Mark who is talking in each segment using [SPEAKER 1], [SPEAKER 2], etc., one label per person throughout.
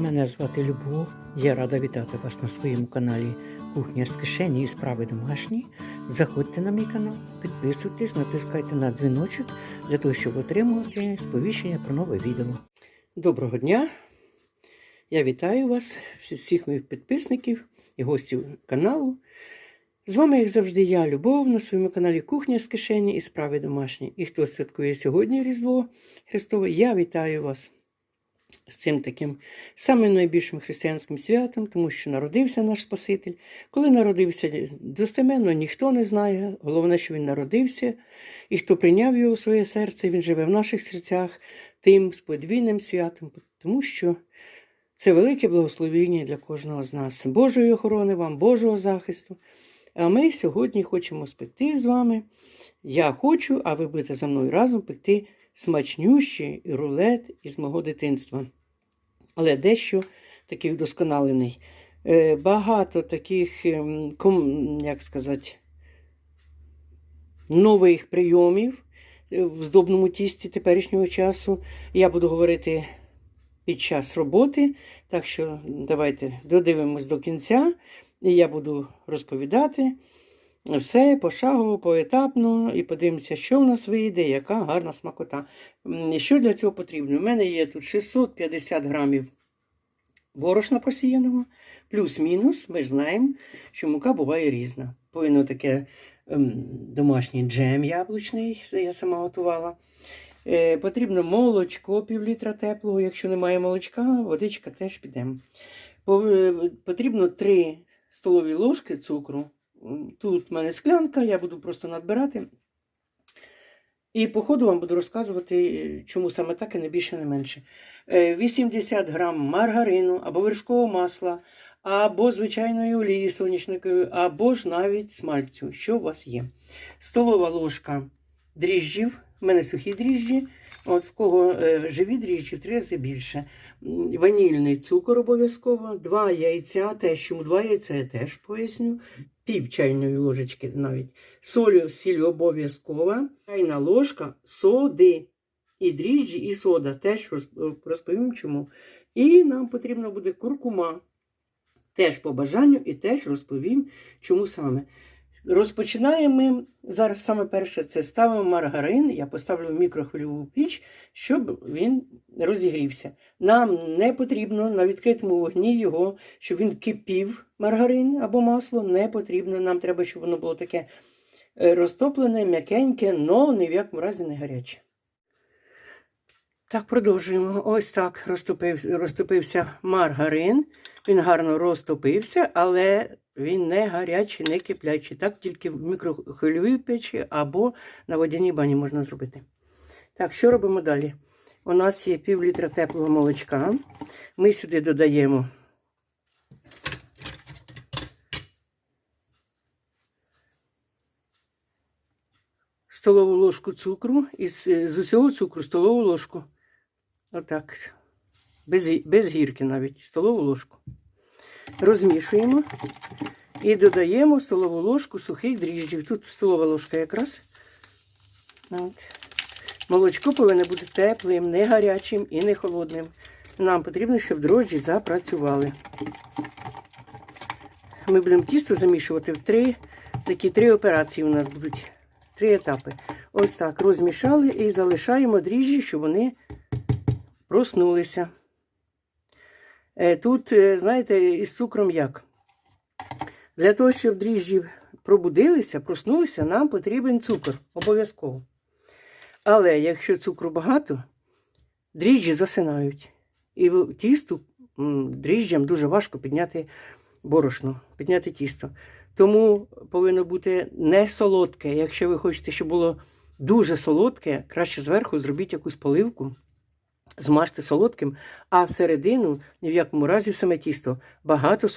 [SPEAKER 1] Мене звати Любов. Я рада вітати вас на своєму каналі Кухня з кишені і справи домашні. Заходьте на мій канал, підписуйтесь, натискайте на дзвіночок для того, щоб отримувати сповіщення про нове відео. Доброго дня! Я вітаю вас, всіх моїх підписників і гостів каналу. З вами, як завжди, я, Любов, на своєму каналі Кухня з кишені і справи домашні. І хто святкує сьогодні Різдво Христове, я вітаю вас з цим таким самим найбільшим християнським святом, тому що народився наш Спаситель. Коли народився, достеменно ніхто не знає. Головне, що він народився, і хто прийняв його у своє серце, він живе в наших серцях тим з подвійним святом, тому що це велике благословіння для кожного з нас. Божої охорони вам, Божого захисту. А ми сьогодні хочемо спекти з вами. Я хочу, а ви будете за мною разом пекти смачнющий рулет із мого дитинства. Але дещо такий вдосконалений. Е, Багато таких, ем, як сказати, нових прийомів е, в здобному тісті теперішнього часу. Я буду говорити під час роботи, так що давайте додивимось до кінця, і я буду розповідати все пошагово, поетапно, і подивимося, що в нас вийде, яка гарна смакота. Що для цього потрібно? У мене є тут 650 грамів борошна просіяного, плюс-мінус. Ми ж знаємо, що мука буває різна. Повинно таке ем, домашній джем яблучний, я сама готувала. Е, потрібно молочко, пів літра теплого. Якщо немає молочка, водичка теж піде. Е, Потрібно 3 столові ложки цукру. Тут в мене склянка, я буду просто надбирати. І по ходу вам буду розказувати, е, чому саме так і не більше, не менше. Е, 80 грам маргарину або вершкового масла, або звичайної олії сонячникової, або ж навіть смальцю, що у вас є. Столова ложка дріжджів, в мене сухі дріжджі, от в кого е, живі дріжджі, в три рази більше. Ванільний цукор обов'язково, два яйця, те, чому два яйця, я теж поясню, пів чайної ложечки навіть. Солю, сіль обов'язкова, чайна ложка соди. І дріжджі, і сода. Теж розповім чому. І нам потрібна буде куркума. Теж по бажанню, і теж розповім, чому саме. Розпочинаємо ми зараз саме перше це ставимо маргарин. Я поставлю в мікрохвильову піч, щоб він розігрівся. Нам не потрібно на відкритому вогні його, щоб він кипів маргарин або масло. Не потрібно. Нам треба, щоб воно було таке е, розтоплене, м'якеньке, но ні в якому разі не гаряче. Так, продовжуємо. Ось так розтопив, розтопився маргарин. Він гарно розтопився, але він не гарячий, не киплячий. Так тільки в мікрохвильовій печі або на водяній бані можна зробити. Так, що робимо далі? У нас є пів літра теплого молочка. Ми сюди додаємо столову ложку цукру, із, з усього цукру столову ложку. Отак. Без, без гірки навіть, столову ложку. Розмішуємо і додаємо столову ложку сухих дріжджів. Тут столова ложка якраз. От. Молочко повинно бути теплим, не гарячим і не холодним. Нам потрібно, щоб дрожджі запрацювали. Ми будемо тісто замішувати в три, такі три операції у нас будуть. Три етапи. Ось так розмішали і залишаємо дріжджі, щоб вони проснулися. Е, Тут, е, знаєте, із цукром як? Для того, щоб дріжджі пробудилися, проснулися, нам потрібен цукор обов'язково. Але якщо цукру багато, дріжджі засинають. І тісту дріжджам дуже важко підняти борошно, підняти тісто. Тому повинно бути не солодке. Якщо ви хочете, щоб було дуже солодке, краще зверху зробіть якусь поливку, змажте солодким, а всередину ні в якому разі в саме тісто. Багато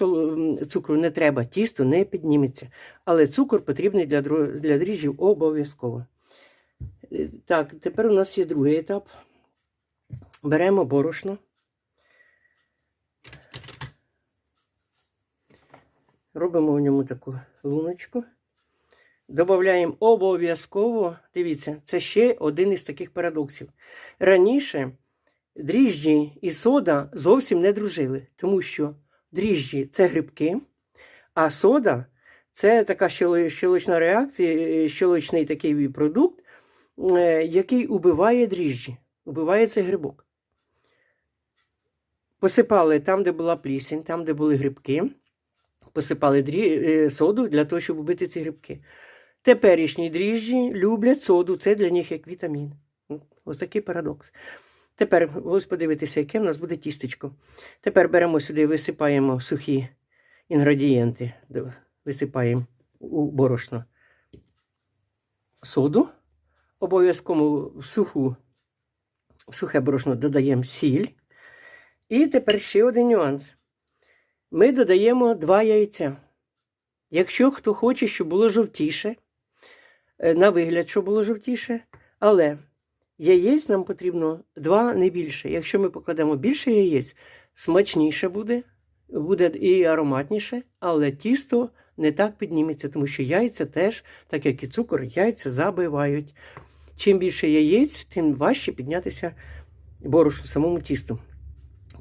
[SPEAKER 1] цукру не треба, тісто не підніметься. Але цукор потрібний для, для дріжджів обов'язково. Е, Так, тепер у нас є другий етап. Беремо борошно. Робимо в ньому таку луночку. Додаємо обов'язково, дивіться, це ще один із таких парадоксів. Раніше дріжджі і сода зовсім не дружили, тому що дріжджі це грибки, а сода це така щелочна реакція, е, щелочний такий продукт, е, який убиває дріжджі, убиває цей грибок. Посипали там, де була плісень, там, де були грибки, посипали дрі... е, соду для того, щоб убити ці грибки. Теперішні дріжджі люблять соду, це для них як вітамін. Ось такий парадокс. Тепер ось подивитися, яке в нас буде тістечко. Тепер беремо сюди, висипаємо сухі інгредієнти, висипаємо у борошно соду. Обов'язково в суху, в сухе борошно додаємо сіль. І тепер ще один нюанс. Ми додаємо два яйця. Якщо хто хоче, щоб було жовтіше, е, на вигляд, щоб було жовтіше, але яєць нам потрібно два, не більше. Якщо ми покладемо більше яєць, смачніше буде, буде і ароматніше, але тісто не так підніметься, тому що яйця теж, так як і цукор, яйця забивають. Чим більше яєць, тим важче піднятися борошну самому тісту.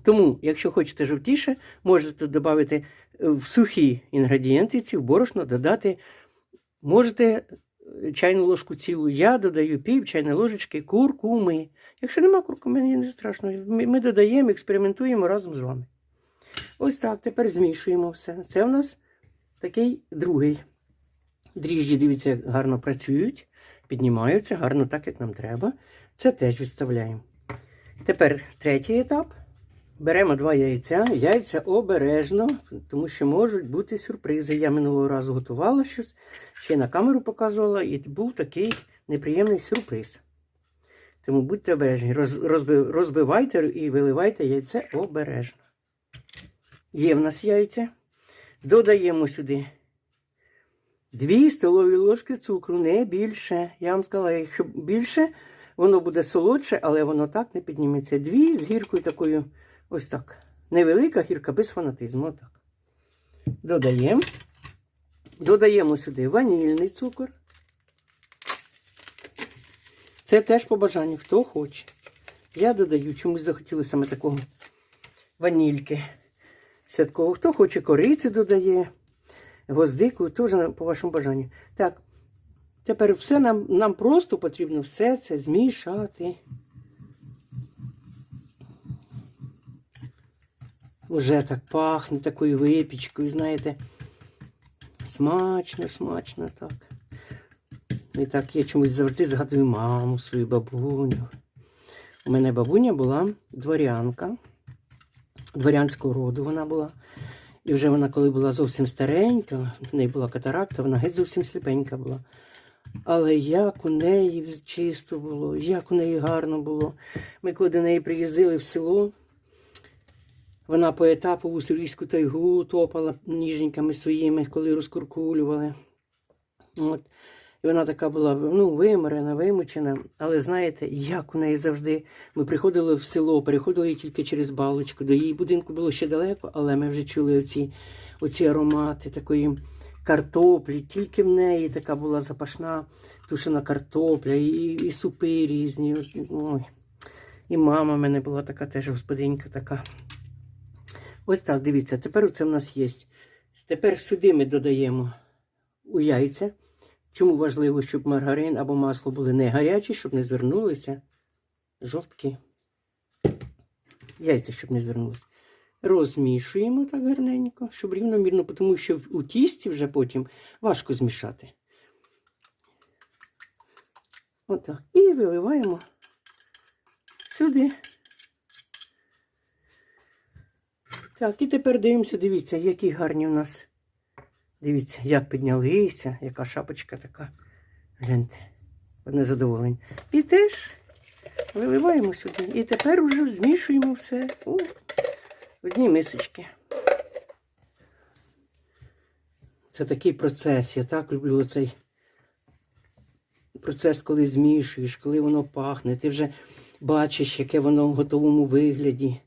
[SPEAKER 1] Тому, якщо хочете жовтіше, можете додати е, в сухі інгредієнти, ці в борошно додати. Можете чайну ложку цілу. Я додаю пів чайної ложечки куркуми. Якщо нема куркуми, не страшно. Ми, додаємо, експериментуємо разом з вами. Ось так, тепер змішуємо все. Це у нас такий другий. Дріжджі, дивіться, гарно працюють, піднімаються гарно так, як нам треба. Це теж відставляємо. Тепер третій етап. Беремо два яйця. Яйця обережно, тому що можуть бути сюрпризи. Я минулого разу готувала щось, ще на камеру показувала, і був такий неприємний сюрприз. Тому будьте обережні. Розбивайте і виливайте яйце обережно. Є в нас яйця. Додаємо сюди 2 столові ложки цукру, не більше. Я вам сказала, якщо більше, воно буде солодше, але воно так не підніметься. Дві з гіркою такою, ось так. Невелика гірка без фанатизму. Отак. Додаємо. Додаємо сюди ванільний цукор. Це теж по бажанню, хто хоче. Я додаю, чомусь захотілося саме такого ванільки святкового. Хто хоче кориці додає, гвоздику, теж по вашому бажанню. Так, тепер все нам, нам просто потрібно все це змішати. Уже так пахне такою випічкою, знаєте. Смачно, смачно так. І так я чомусь завжди згадую маму, свою бабуню. У мене бабуня була дворянка, дворянського роду вона була. І вже вона, коли була зовсім старенька, в неї була катаракта, вона геть зовсім сліпенька була. Але як у неї чисто було, як у неї гарно було. Ми коли до неї приїздили в село, вона по етапу у сирійську тайгу топала ніженьками своїми, коли розкуркулювали. От. І вона така була ну, виморена, вимучена. Але знаєте, як у неї завжди. Ми приходили в село, переходили тільки через балочку. До її будинку було ще далеко, але ми вже чули оці, оці аромати такої картоплі. Тільки в неї така була запашна тушена картопля, і, і супи різні. Ой. І мама в мене була така теж господинька така. Ось так, дивіться, тепер це в нас є. Тепер сюди ми додаємо у яйця. Чому важливо, щоб маргарин або масло були не гарячі, щоб не звернулися жовтки. Яйця, щоб не звернулися. Розмішуємо так гарненько, щоб рівномірно, тому що у тісті вже потім важко змішати. Отак. І виливаємо сюди. Так, і тепер дивимося, дивіться, які гарні у нас. Дивіться, як піднялися, яка шапочка така. Гляньте, одне задоволення. І теж виливаємо сюди. І тепер вже змішуємо все у одній мисочці. Це такий процес. Я так люблю цей процес, коли змішуєш, коли воно пахне. Ти вже бачиш, яке воно в готовому вигляді.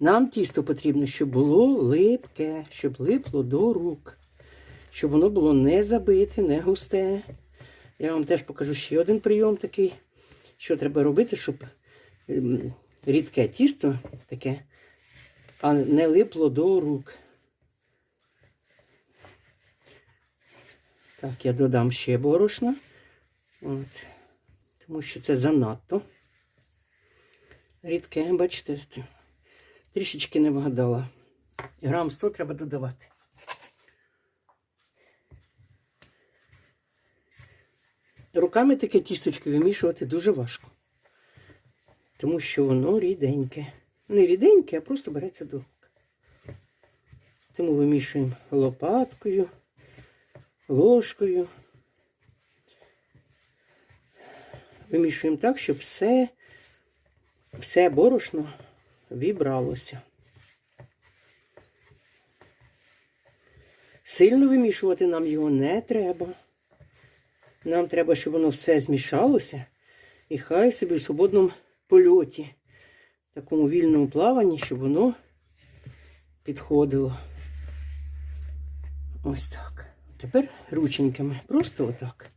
[SPEAKER 1] Нам тісто потрібно, щоб було липке, щоб липло до рук, щоб воно було не забите, не густе. Я вам теж покажу ще один прийом такий, що треба робити, щоб ем, рідке тісто таке, а не липло до рук. Так, я додам ще борошна. От. Тому що це занадто. Рідке, бачите, трішечки не вгадала. Грам 100 треба додавати. Руками таке тісточко вимішувати дуже важко. Тому що воно ріденьке. Не ріденьке, а просто береться до рук. Тому вимішуємо лопаткою, ложкою. Вимішуємо так, щоб все, все борошно вібралося. Сильно вимішувати нам його не треба. Нам треба, щоб воно все змішалося і хай собі в свободному польоті, такому вільному плаванні, щоб воно підходило. Ось так. Тепер рученьками. Просто отак.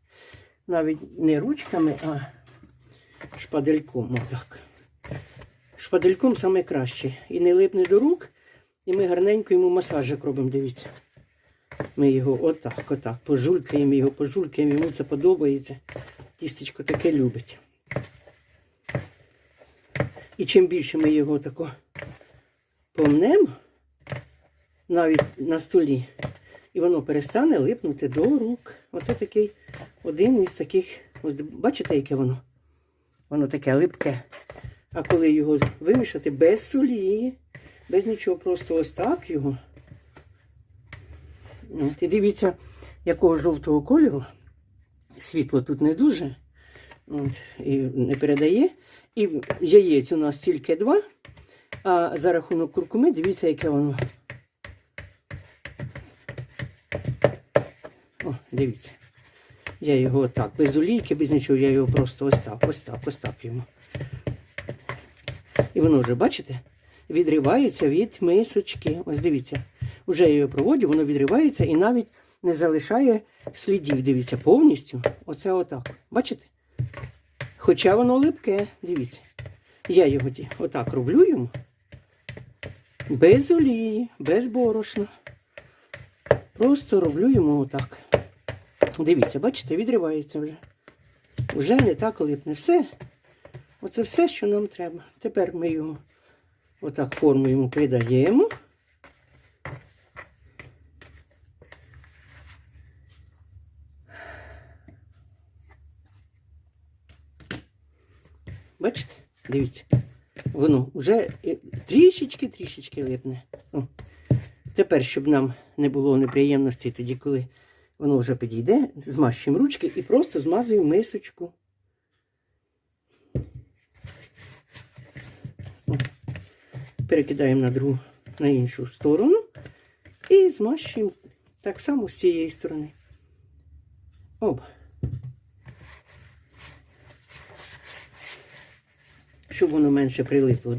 [SPEAKER 1] Навіть не ручками, а шпадельком. Отак. Шпадельком саме краще. І не липне до рук. І ми гарненько йому масажик робимо, дивіться. Ми його отак, отак, пожулькаємо його, пожулькаємо, йому це подобається. Тістечко таке любить. І чим більше ми його тако помнемо, навіть на столі, і воно перестане липнути до рук. Оце такий один із таких, ось бачите, яке воно? Воно таке липке. А коли його вимішати без солі, без нічого, просто ось так його. От, і дивіться, якого жовтого кольору. Світло тут не дуже. От, і не передає. І яєць у нас тільки два. А за рахунок куркуми, дивіться, яке воно. О, дивіться. Я його отак, без олійки, без нічого, я його просто ось так, ось так, ось так йому. Воно вже, бачите, відривається від мисочки. Ось дивіться. Уже я його проводю, воно відривається і навіть не залишає слідів. Дивіться, повністю. Оце отак. Бачите? Хоча воно липке, дивіться. Я його отак роблю йому. Без олії, без борошна. Просто роблю йому отак. Дивіться, бачите, відривається вже. Вже не так липне. Все. Оце все, що нам треба. Тепер ми його отак форму йому придаємо. Бачите? Дивіться. Воно вже трішечки-трішечки липне. О. Тепер, щоб нам не було неприємностей тоді, коли воно вже підійде, змащуємо ручки і просто змазуємо мисочку. Перекидаємо на другу, на іншу сторону і змащуємо так само з цієї сторони. Оба. щоб воно менше прилипло.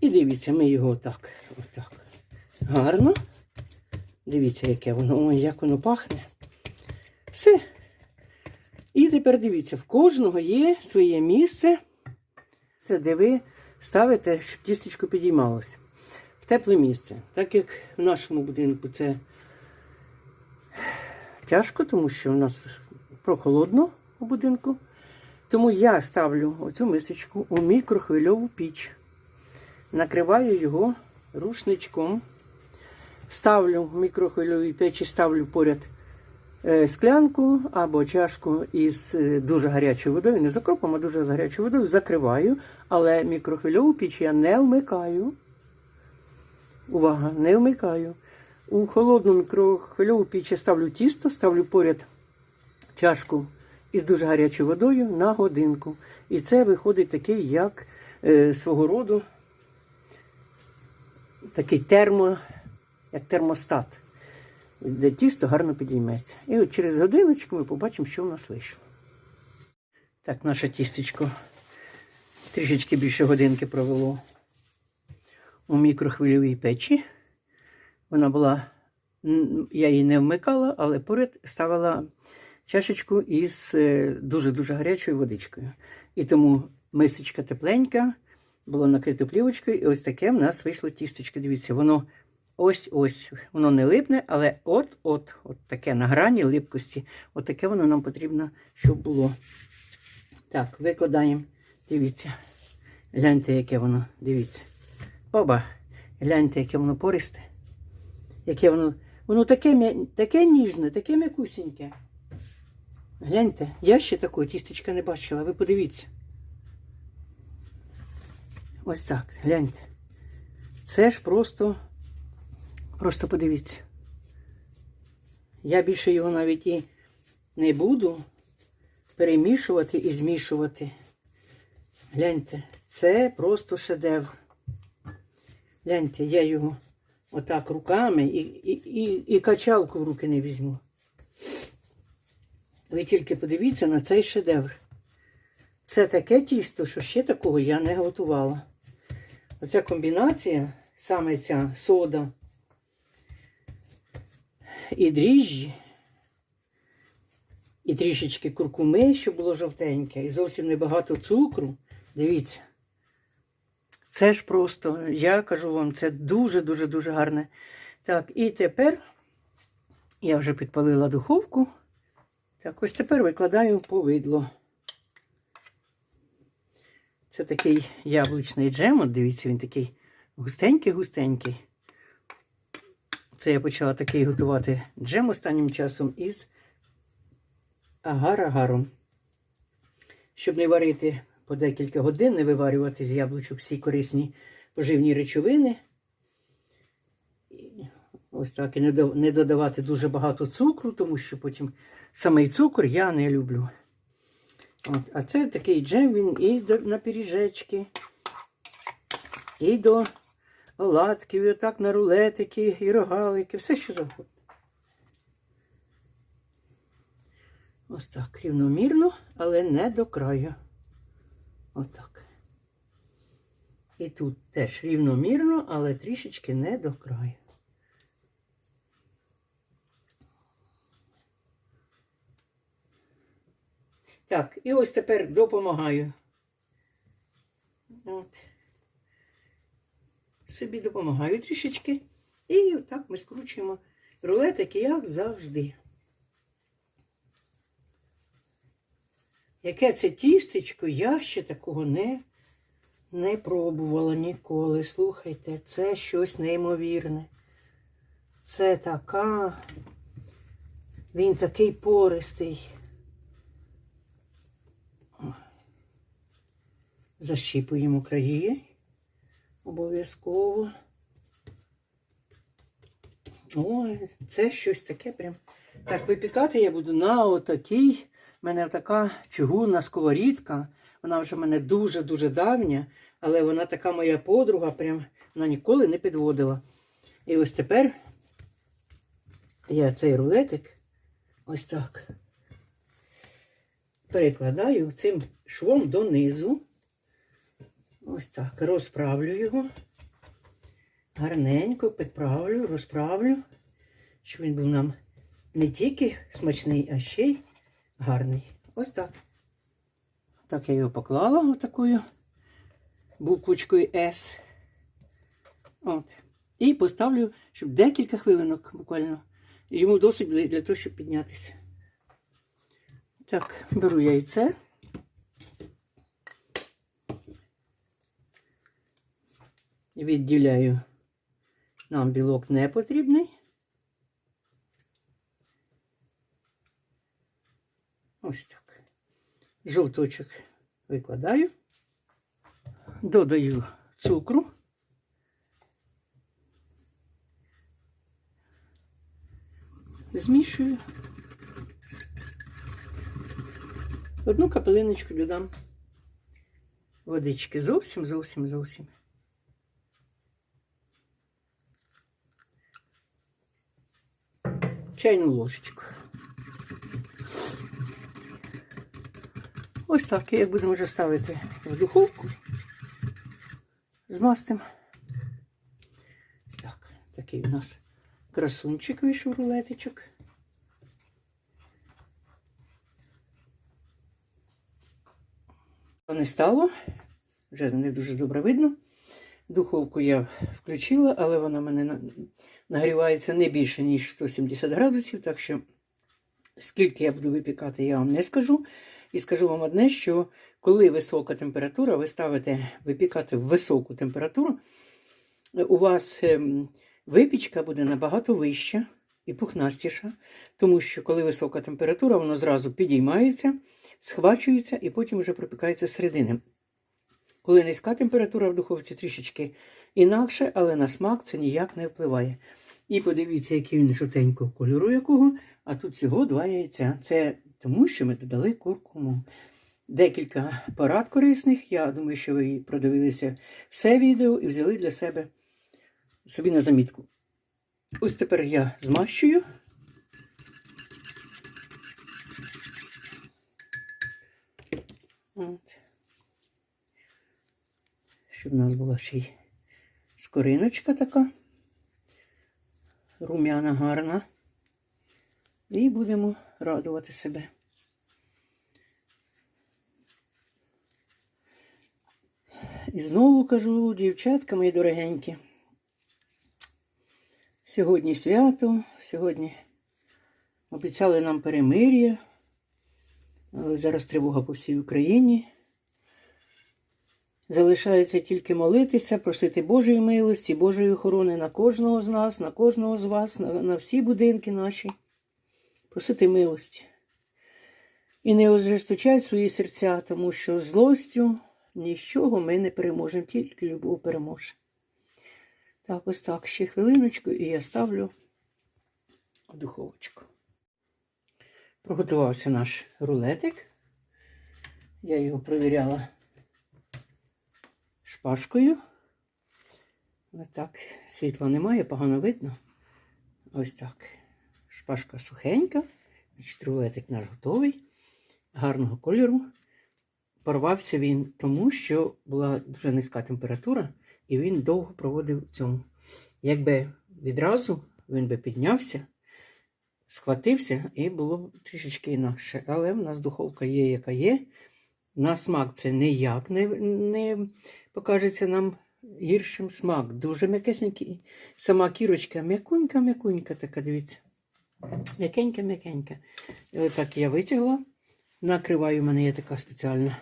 [SPEAKER 1] І дивіться, ми його отак, отак. Гарно. Дивіться, яке воно, ой, як воно пахне. Все. І тепер дивіться, в кожного є своє місце. Це де ви ставите, щоб тістечко підіймалося. В тепле місце. Так як в нашому будинку це тяжко, тому що в нас прохолодно у будинку. Тому я ставлю оцю мисочку у мікрохвильову піч, накриваю його рушничком, ставлю в мікрохвильовій печі, ставлю поряд склянку або чашку із е, дуже гарячою водою, не з окропом, а дуже з гарячою водою, закриваю, але мікрохвильову піч я не вмикаю. Увага, не вмикаю. У холодну мікрохвильову піч я ставлю тісто, ставлю поряд чашку із дуже гарячою водою на годинку. І це виходить такий, як е, свого роду такий термо, як термостат, де тісто гарно підійметься. І от через годиночку ми побачимо, що в нас вийшло. Так, наше тістечко трішечки більше годинки провело у мікрохвильовій печі. Вона була, я її не вмикала, але поряд ставила чашечку із е, дуже-дуже гарячою водичкою. І тому мисочка тепленька, було накрито плівочкою, і ось таке в нас вийшло тістечко. Дивіться, воно ось-ось, воно не липне, але от-от, от таке на грані липкості. От таке воно нам потрібно, щоб було. Так, викладаємо. Дивіться. Гляньте, яке воно, дивіться. Оба. Гляньте, яке воно пористе. Яке воно. Воно таке, таке ніжне, таке м'якусіньке. Гляньте, я ще такого тістечка не бачила, ви подивіться. Ось так, гляньте. Це ж просто, просто подивіться. Я більше його навіть і не буду перемішувати і змішувати. Гляньте, це просто шедевр. Гляньте, я його отак руками і, і, і, і качалку в руки не візьму. Ви тільки подивіться на цей шедевр. Це таке тісто, що ще такого я не готувала. Оця комбінація, саме ця сода і дріжджі, і трішечки куркуми, щоб було жовтеньке, і зовсім небагато цукру. Дивіться. Це ж просто, я кажу вам, це дуже-дуже дуже гарне. Так, і тепер я вже підпалила духовку. Так, ось тепер викладаю повидло. Це такий яблучний джем. От дивіться, він такий густенький-густенький. Це я почала такий готувати джем останнім часом із агар-агаром. Щоб не варити по декілька годин, не виварювати з яблучок всі корисні поживні речовини. Ось так, і не додавати дуже багато цукру, тому що потім самий цукор я не люблю. От, а це такий джем, він і до, на пиріжечки, і до оладків, і отак на рулетики, і рогалики, все що завгодно. Ось так, рівномірно, але не до краю. Отак. І тут теж рівномірно, але трішечки не до краю. Так, і ось тепер допомагаю. От. Собі допомагаю трішечки. І так ми скручуємо рулетики, як завжди. Яке це тістечко, я ще такого не, не пробувала ніколи. Слухайте, це щось неймовірне. Це така. Він такий пористий. Защіпуємо краї. Обов'язково. Ой, це щось таке прям. Так, випікати я буду на отакій. У мене така чугунна сковорідка. Вона вже в мене дуже-дуже давня, але вона така моя подруга, прям вона ніколи не підводила. І ось тепер я цей рулетик ось так перекладаю цим швом донизу. Ось так. Розправлю його. Гарненько підправлю, розправлю, щоб він був нам не тільки смачний, а ще й гарний. Ось так. Так я його поклала отакою буквочкою S. От. І поставлю, щоб декілька хвилинок буквально. Йому досить буде для того, щоб піднятися. Так, беру яйце. Відділяю. Нам білок не потрібний. Ось так. Жовточок викладаю, додаю цукру. Змішую. Одну капелиночку додам водички. Зовсім, зовсім, зовсім. чайну ложечку. Ось так я будемо вже ставити в духовку з мастем. Так, такий у нас красунчик вийшов рулетичок. Не стало, вже не дуже добре видно. Духовку я включила, але вона мене нагрівається не більше, ніж 170 градусів. Так що, скільки я буду випікати, я вам не скажу. І скажу вам одне, що коли висока температура, ви ставите випікати в високу температуру, у вас ем, випічка буде набагато вища і пухнастіша, тому що коли висока температура, воно зразу підіймається, схвачується і потім вже пропікається середини. Коли низька температура в духовці трішечки інакше, але на смак це ніяк не впливає. І подивіться, який він жовтенького кольору якого, а тут всього два яйця. Це тому, що ми додали куркуму. Декілька порад корисних. Я думаю, що ви продивилися все відео і взяли для себе собі на замітку. Ось тепер я змащую. От. Щоб у нас була ще й скориночка така. Рум'яна гарна. І будемо радувати себе. І знову кажу, дівчатка мої дорогенькі. Сьогодні свято, сьогодні обіцяли нам перемир'я, але зараз тривога по всій Україні. Залишається тільки молитися, просити Божої милості, Божої охорони на кожного з нас, на кожного з вас, на, на всі будинки наші. Просити милості. І не ожесточай свої серця, тому що злостю нічого ми не переможемо, тільки любов переможе. Так, ось так, ще хвилиночку, і я ставлю духовочку. Приготувався наш рулетик. Я його провіряла шпажкою. Ось так, світла немає, погано видно. Ось так. Шпажка сухенька, значить, рулетик наш готовий, гарного кольору. Порвався він тому, що була дуже низька температура, і він довго проводив цьому. Якби відразу він би піднявся, схватився і було трішечки інакше. Але в нас духовка є, яка є. На смак це ніяк не, не покажеться нам гіршим смак. Дуже м'якесенький. Сама кірочка м'якунька-м'якунька така, дивіться. М'якенька-м'якенька. І отак я витягла. Накриваю, у мене є така спеціальна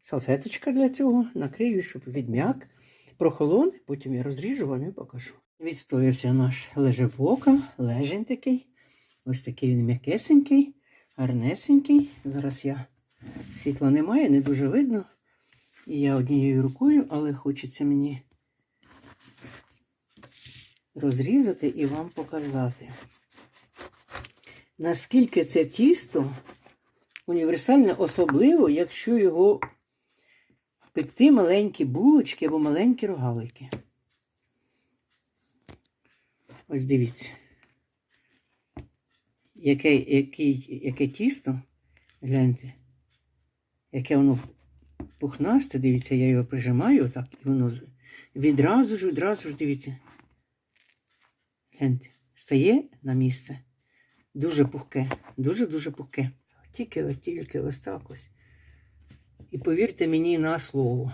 [SPEAKER 1] салфеточка для цього. Накрию, щоб відм'як. Прохолоне, потім я розріжу вам і покажу. Відстоявся наш лежебока, лежень такий. Ось такий він м'якесенький, гарнесенький. Зараз я світла немає, не дуже видно. І я однією рукою, але хочеться мені розрізати і вам показати. Наскільки це тісто універсальне, особливо, якщо його пекти маленькі булочки або маленькі рогалики. Ось дивіться. Яке, яке, яке тісто, гляньте, яке воно пухнасте, дивіться, я його прижимаю так, і воно відразу ж, відразу ж, дивіться. Гляньте, стає на місце. Дуже пухке, дуже-дуже пухке. Тільки, от тільки ось так ось. І повірте мені на слово.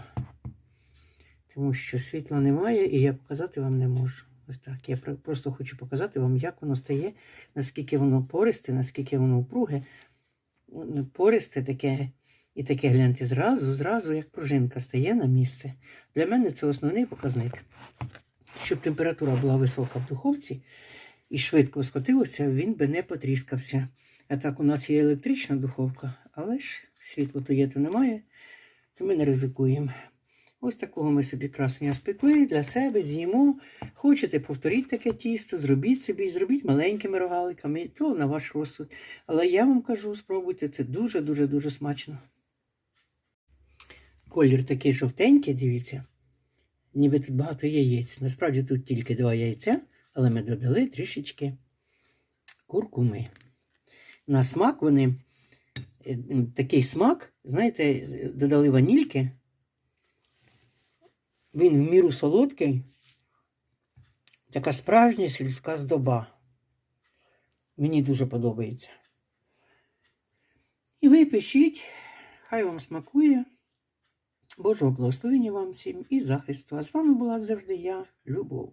[SPEAKER 1] Тому що світла немає, і я показати вам не можу. Ось так. Я просто хочу показати вам, як воно стає, наскільки воно пористе, наскільки воно упруге. Пористе таке, і таке гляньте, зразу, зразу, як пружинка стає на місце. Для мене це основний показник. Щоб температура була висока в духовці і швидко скотилося, він би не потріскався. А так у нас є електрична духовка, але ж світло то є, то немає, то ми не ризикуємо. Ось такого ми собі красення спекли для себе, з'їмо. Хочете, повторіть таке тісто, зробіть собі, зробіть маленькими рогаликами, то на ваш розсуд. Але я вам кажу, спробуйте, це дуже-дуже дуже смачно. Колір такий жовтенький, дивіться. Ніби тут багато яєць. Насправді тут тільки два яйця, але ми додали трішечки куркуми. На смак вони е, такий смак, знаєте, додали ванільки. Він в міру солодкий, така справжня сільська здоба. Мені дуже подобається. І ви пишіть, хай вам смакує. Божого благословення вам всім і захисту. А з вами була як завжди я, Любов.